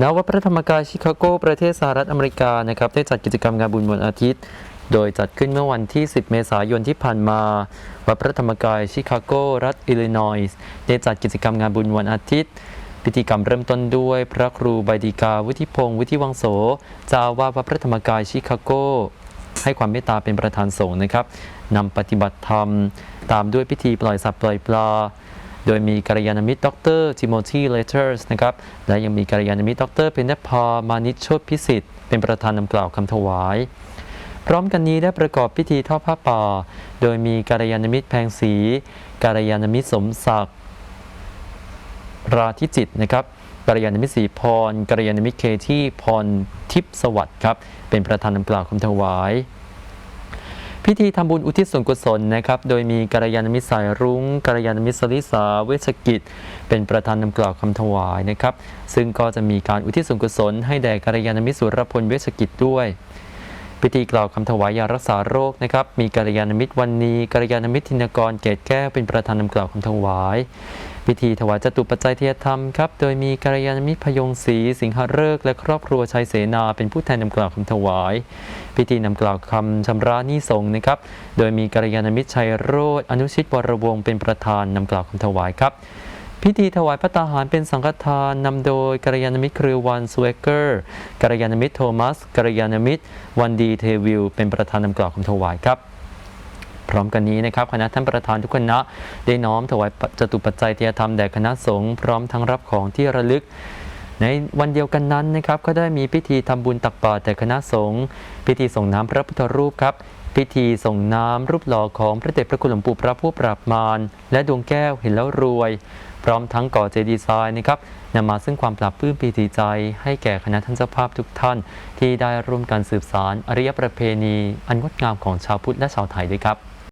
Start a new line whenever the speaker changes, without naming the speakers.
ณวัดพระธรรมกายชิคาโกประเทศสหรัฐอเมริกานะครับได้จัดกิจกรรมงานบุญวันอาทิตย์ โดยจัดขึ้นเมื่อวันที่ 10 เมษายนที่ผ่านมา วัดพระธรรมกายชิคาโกรัฐอิลลินอยส์ได้จัดกิจกรรมงานบุญวันอาทิตย์ พิธีกรรมเริ่มต้นด้วยพระครูใบดีกาวุฒิพงศ์วุฒิวังโสเจ้าวาดวัดพระธรรมกายชิคาโกให้ความเมตตาเป็นประธานสงฆ์นะครับนำปฏิบัติธรรม ตามด้วยพิธีปล่อยสัตว์ปล่อยปลา โดยมีกัลยาณมิตรดรทิโมธีเลเทอร์สนะครับและยังมีกัลยาณมิตรดรเพนเนพามานิชโชติพิสิทธิ์เป็นประธานนำกล่าวคำถวาย พร้อมกันนี้ได้ประกอบพิธีทอดผ้าป่า โดยมีกัลยาณมิตรแพงศรีกัลยาณมิตรสมศักดิ์ราธิจิตนะครับกัลยาณมิตรศรีพรกัลยาณมิตรเคที่พรทิพสวัสดิ์ครับเป็นประธานนำกล่าวคำถวาย พิธีทำบุญอุทิศส่วนกุศลนะครับ โดยมีกัลยาณมิตรสายรุ้งกัลยาณมิตรสลิสาเวชกิจ เป็นประธานนำกล่าวคำถวายนะครับ ซึ่งก็จะมีการอุทิศส่วนกุศล ให้แด่กัลยาณมิตรสุรพลเวชกิจด้วย พิธีกล่าวคำถวายยารักษาโรคนะครับ มีกัลยาณมิตรวันนีกัลยาณมิตรธินกรเกตแก้วเป็นประธานนำกล่าวคำถวาย พิธีถวายจตุปัจจัยเทียธรรมครับ โดยมีกัลยาณมิตรพยงศรีสิงหฤกษ์และครอบครัวชัยเสนาเป็นผู้แทนนำกล่าวคำถวาย พิธีนำกล่าวคำชำระหนี้สงนะครับ โดยมีกัลยาณมิตรชัยโรธอนุชิตวรวงศ์เป็นประธานนำกล่าวคำถวายครับพิธีถวายพระตาหารเป็นสังฆทานนำโดยกัลยาณมิตรเครือวันสเวเกอร์กัลยาณมิตรโทมัสกัลยาณมิตรวันดีเทวิลเป็นประธานนำกล่าวคำถวายครับ พร้อมกันนี้นะครับคณะท่านประธานทุกคณะได้น้อมถวายจตุปัจจัยเทียธรรมแด่คณะสงฆ์พร้อมทั้งรับของที่ระลึก ในวันเดียวกันนั้นนะครับก็ได้มีพิธีทำบุญตักบาตรแต่คณะสงฆ์พิธีส่งน้ำพระพุทธรูปครับพิธีส่งน้ำรูปหล่อของพระเดชพระคุณหลวงปู่พระผู้ปราบมารและดวงแก้วเห็นแล้วรวย พร้อมทั้งก่อเจดีย์ทรายนะครับนำมาซึ่งความปราบปลื้มปีติใจ ให้แก่คณะท่านเจ้าภาพทุกท่าน ที่ได้ร่วมกันสืบสารอริยประเพณี อันงดงามของชาวพุทธและชาวไทยด้วยครับ